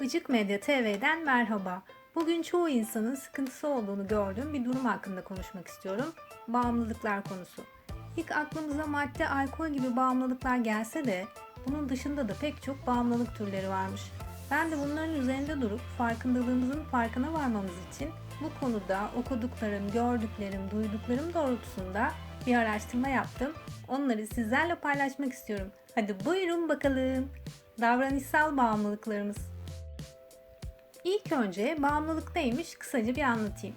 Icık Medya TV'den merhaba. Bugün çoğu insanın sıkıntısı olduğunu gördüğüm bir durum hakkında konuşmak istiyorum. Bağımlılıklar konusu. İlk aklımıza madde, alkol gibi bağımlılıklar gelse de bunun dışında da pek çok bağımlılık türleri varmış. Ben de bunların üzerinde durup farkındalığımızın farkına varmamız için bu konuda okuduklarım, gördüklerim, duyduklarım doğrultusunda bir araştırma yaptım. Onları sizlerle paylaşmak istiyorum. Hadi buyurun bakalım. Davranışsal bağımlılıklarımız. İlk önce bağımlılık neymiş kısaca bir anlatayım.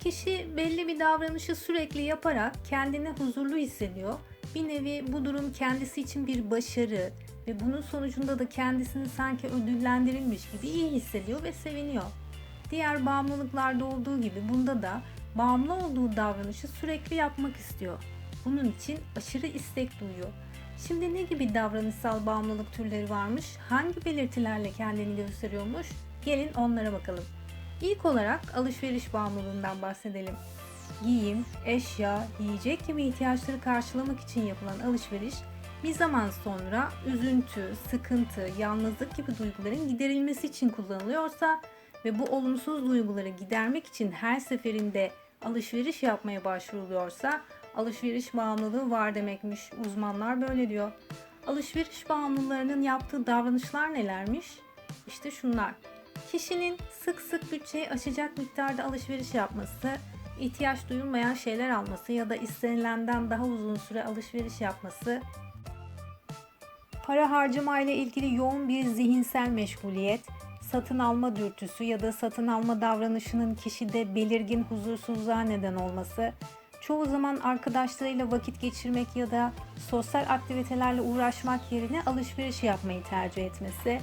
Kişi belli bir davranışı sürekli yaparak kendini huzurlu hissediyor. Bir nevi bu durum kendisi için bir başarı ve bunun sonucunda da kendisini sanki ödüllendirilmiş gibi iyi hissediyor ve seviniyor. Diğer bağımlılıklarda olduğu gibi bunda da bağımlı olduğu davranışı sürekli yapmak istiyor. Bunun için aşırı istek duyuyor. Şimdi ne gibi davranışsal bağımlılık türleri varmış? Hangi belirtilerle kendini gösteriyormuş? Gelin onlara bakalım. İlk olarak alışveriş bağımlılığından bahsedelim. Giyim, eşya, yiyecek gibi ihtiyaçları karşılamak için yapılan alışveriş bir zaman sonra üzüntü, sıkıntı, yalnızlık gibi duyguların giderilmesi için kullanılıyorsa ve bu olumsuz duyguları gidermek için her seferinde alışveriş yapmaya başvuruluyorsa alışveriş bağımlılığı var demekmiş. Uzmanlar böyle diyor. Alışveriş bağımlılarının yaptığı davranışlar nelermiş? İşte şunlar. Kişinin sık sık bütçeyi aşacak miktarda alışveriş yapması, ihtiyaç duyulmayan şeyler alması ya da istenilenden daha uzun süre alışveriş yapması, para harcama ile ilgili yoğun bir zihinsel meşguliyet, satın alma dürtüsü ya da satın alma davranışının kişide belirgin huzursuzluğa neden olması, çoğu zaman arkadaşlarıyla vakit geçirmek ya da sosyal aktivitelerle uğraşmak yerine alışveriş yapmayı tercih etmesi,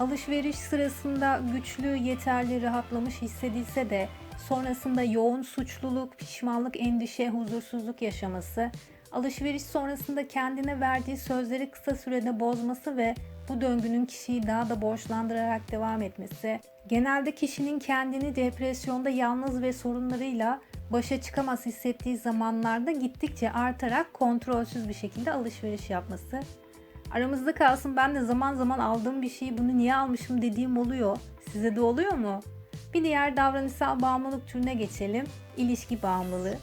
alışveriş sırasında güçlü, yeterli, rahatlamış hissedilse de sonrasında yoğun suçluluk, pişmanlık, endişe, huzursuzluk yaşaması, alışveriş sonrasında kendine verdiği sözleri kısa sürede bozması ve bu döngünün kişiyi daha da borçlandırarak devam etmesi, genelde kişinin kendini depresyonda yalnız ve sorunlarıyla başa çıkamaz hissettiği zamanlarda gittikçe artarak kontrolsüz bir şekilde alışveriş yapması. Aramızda kalsın ben de zaman zaman aldığım bir şeyi bunu niye almışım dediğim oluyor. Size de oluyor mu? Bir diğer davranışsal bağımlılık türüne geçelim. İlişki bağımlılığı.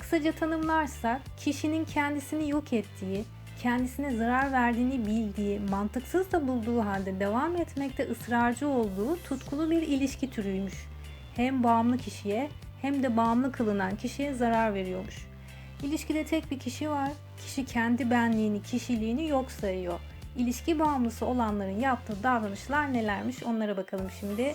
Kısaca tanımlarsak kişinin kendisini yok ettiği, kendisine zarar verdiğini bildiği, mantıksız da bulduğu halde devam etmekte ısrarcı olduğu tutkulu bir ilişki türüymüş. Hem bağımlı kişiye hem de bağımlı kılınan kişiye zarar veriyormuş. İlişkide tek bir kişi var. Kişi kendi benliğini, kişiliğini yok sayıyor. İlişki bağımlısı olanların yaptığı davranışlar nelermiş onlara bakalım şimdi.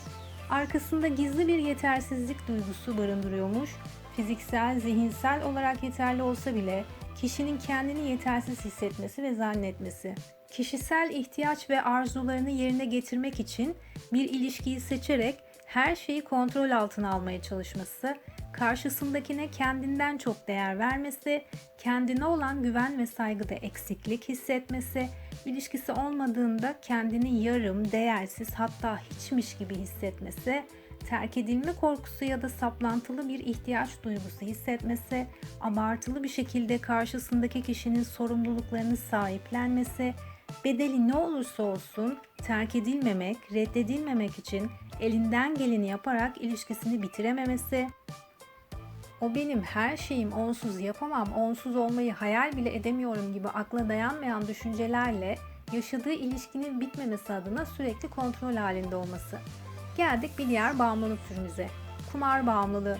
Arkasında gizli bir yetersizlik duygusu barındırıyormuş. Fiziksel, zihinsel olarak yeterli olsa bile kişinin kendini yetersiz hissetmesi ve zannetmesi. Kişisel ihtiyaç ve arzularını yerine getirmek için bir ilişkiyi seçerek her şeyi kontrol altına almaya çalışması, karşısındakine kendinden çok değer vermesi, kendine olan güven ve saygıda eksiklik hissetmesi, ilişkisi olmadığında kendini yarım, değersiz hatta hiçmiş gibi hissetmesi, terk edilme korkusu ya da saplantılı bir ihtiyaç duygusu hissetmesi, abartılı bir şekilde karşısındaki kişinin sorumluluklarını sahiplenmesi, bedeli ne olursa olsun terk edilmemek, reddedilmemek için elinden geleni yaparak ilişkisini bitirememesi, o benim her şeyim onsuz yapamam, onsuz olmayı hayal bile edemiyorum gibi akla dayanmayan düşüncelerle yaşadığı ilişkinin bitmemesi adına sürekli kontrol halinde olması. Geldik bir diğer bağımlılık türümüze. Kumar bağımlılığı.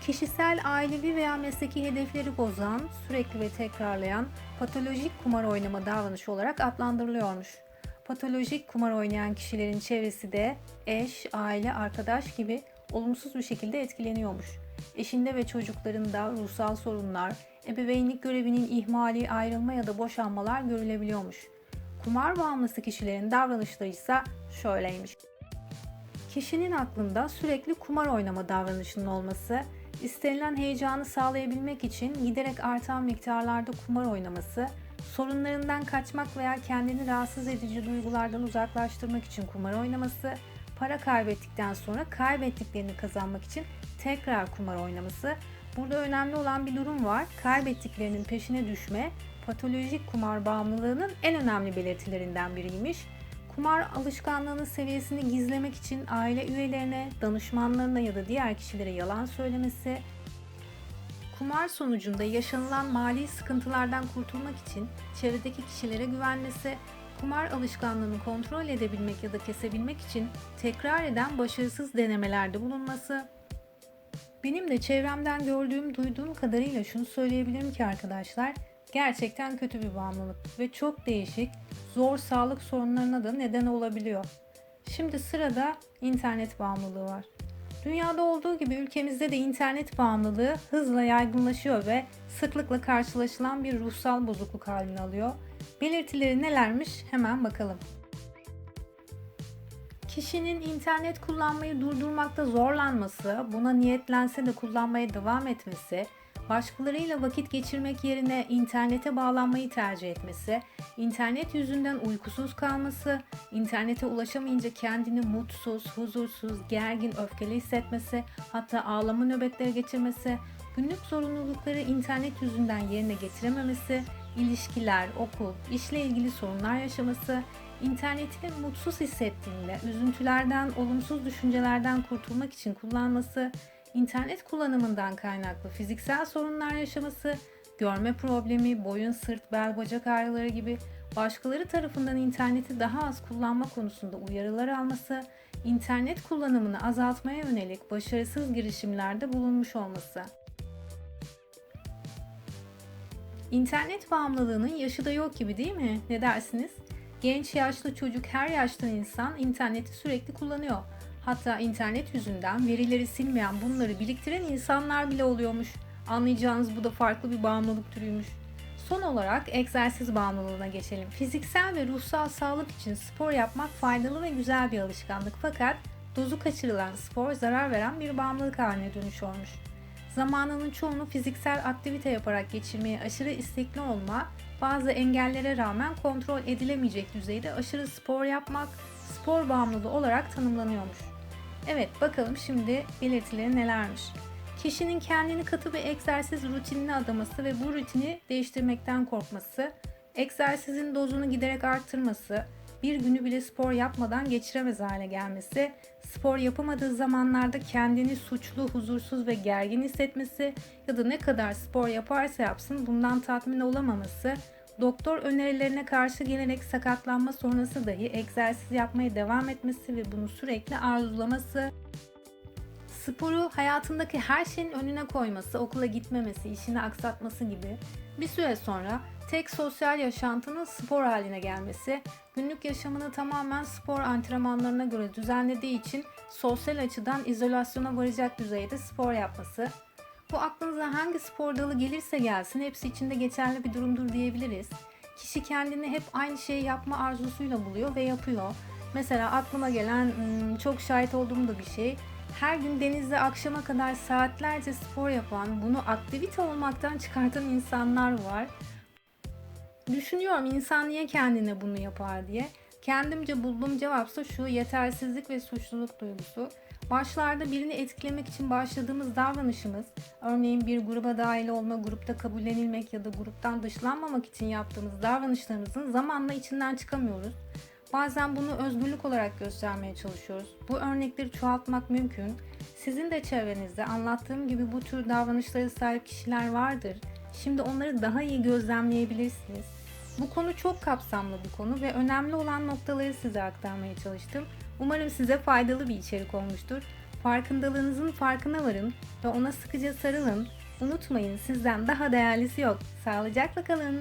Kişisel, ailevi veya mesleki hedefleri bozan, sürekli ve tekrarlayan patolojik kumar oynama davranışı olarak adlandırılıyormuş. Patolojik kumar oynayan kişilerin çevresi de eş, aile, arkadaş gibi olumsuz bir şekilde etkileniyormuş. Eşinde ve çocuklarında ruhsal sorunlar, ebeveynlik görevinin ihmali, ayrılma ya da boşanmalar görülebiliyormuş. Kumar bağımlısı kişilerin davranışları ise şöyleymiş. Kişinin aklında sürekli kumar oynama davranışının olması, istenilen heyecanı sağlayabilmek için giderek artan miktarlarda kumar oynaması, sorunlarından kaçmak veya kendini rahatsız edici duygulardan uzaklaştırmak için kumar oynaması, para kaybettikten sonra kaybettiklerini kazanmak için tekrar kumar oynaması. Burada önemli olan bir durum var. Kaybettiklerinin peşine düşme patolojik kumar bağımlılığının en önemli belirtilerinden biriymiş. Kumar alışkanlığının seviyesini gizlemek için aile üyelerine, danışmanlarına ya da diğer kişilere yalan söylemesi, kumar sonucunda yaşanılan mali sıkıntılardan kurtulmak için çevredeki kişilere güvenmesi, kumar alışkanlığını kontrol edebilmek ya da kesebilmek için tekrar eden başarısız denemelerde bulunması. Benim de çevremden gördüğüm, duyduğum kadarıyla şunu söyleyebilirim ki arkadaşlar, gerçekten kötü bir bağımlılık ve çok değişik, zor sağlık sorunlarına da neden olabiliyor. Şimdi sırada internet bağımlılığı var. Dünyada olduğu gibi ülkemizde de internet bağımlılığı hızla yaygınlaşıyor ve sıklıkla karşılaşılan bir ruhsal bozukluk halini alıyor. Belirtileri nelermiş hemen bakalım. Kişinin internet kullanmayı durdurmakta zorlanması, buna niyetlense de kullanmaya devam etmesi, başkalarıyla vakit geçirmek yerine internete bağlanmayı tercih etmesi, internet yüzünden uykusuz kalması, internete ulaşamayınca kendini mutsuz, huzursuz, gergin, öfkeli hissetmesi, hatta ağlama nöbetleri geçirmesi, günlük zorunlulukları internet yüzünden yerine getirememesi, ilişkiler, okul, işle ilgili sorunlar yaşaması, internetini mutsuz hissettiğinde üzüntülerden, olumsuz düşüncelerden kurtulmak için kullanması, internet kullanımından kaynaklı fiziksel sorunlar yaşaması, görme problemi, boyun, sırt, bel, bacak ağrıları gibi başkaları tarafından interneti daha az kullanma konusunda uyarılar alması, internet kullanımını azaltmaya yönelik başarısız girişimlerde bulunmuş olması. İnternet bağımlılığının yaşı da yok gibi değil mi? Ne dersiniz? Genç, yaşlı, çocuk, her yaştan insan interneti sürekli kullanıyor. Hatta internet yüzünden verileri silmeyen, bunları biriktiren insanlar bile oluyormuş. Anlayacağınız bu da farklı bir bağımlılık türüymüş. Son olarak egzersiz bağımlılığına geçelim. Fiziksel ve ruhsal sağlık için spor yapmak faydalı ve güzel bir alışkanlık fakat dozu kaçırılan spor zarar veren bir bağımlılık haline dönüşüyormuş. Zamanının çoğunu fiziksel aktivite yaparak geçirmeye aşırı istekli olma, bazı engellere rağmen kontrol edilemeyecek düzeyde aşırı spor yapmak, spor bağımlılığı olarak tanımlanıyormuş. Evet bakalım şimdi belirtileri nelermiş. Kişinin kendini katı bir egzersiz rutinine adaması ve bu rutini değiştirmekten korkması, egzersizin dozunu giderek arttırması, bir günü bile spor yapmadan geçiremez hale gelmesi, spor yapamadığı zamanlarda kendini suçlu, huzursuz ve gergin hissetmesi ya da ne kadar spor yaparsa yapsın bundan tatmin olamaması, doktor önerilerine karşı gelerek sakatlanma sonrası dahi egzersiz yapmaya devam etmesi ve bunu sürekli arzulaması, sporu hayatındaki her şeyin önüne koyması, okula gitmemesi, işini aksatması gibi bir süre sonra tek sosyal yaşantının spor haline gelmesi, günlük yaşamını tamamen spor antrenmanlarına göre düzenlediği için sosyal açıdan izolasyona varacak düzeyde spor yapması, bu aklınıza hangi spor dalı gelirse gelsin hepsi içinde geçerli bir durumdur diyebiliriz. Kişi kendini hep aynı şeyi yapma arzusuyla buluyor ve yapıyor. Mesela aklıma gelen çok şahit olduğum da bir şey. Her gün denizde akşama kadar saatlerce spor yapan, bunu aktivite olmaktan çıkartan insanlar var. Düşünüyorum insan niye kendine bunu yapar diye. Kendimce bulduğum cevapsa şu yetersizlik ve suçluluk duygusu. Başlarda birini etkilemek için başladığımız davranışımız, örneğin bir gruba dahil olma, grupta kabullenilmek ya da gruptan dışlanmamak için yaptığımız davranışlarımızın zamanla içinden çıkamıyoruz. Bazen bunu özgürlük olarak göstermeye çalışıyoruz. Bu örnekleri çoğaltmak mümkün. Sizin de çevrenizde anlattığım gibi bu tür davranışlara sahip kişiler vardır. Şimdi onları daha iyi gözlemleyebilirsiniz. Bu konu çok kapsamlı bir konu ve önemli olan noktaları size aktarmaya çalıştım. Umarım size faydalı bir içerik olmuştur. Farkındalığınızın farkına varın ve ona sıkıca sarılın. Unutmayın sizden daha değerlisi yok. Sağlıcakla kalın.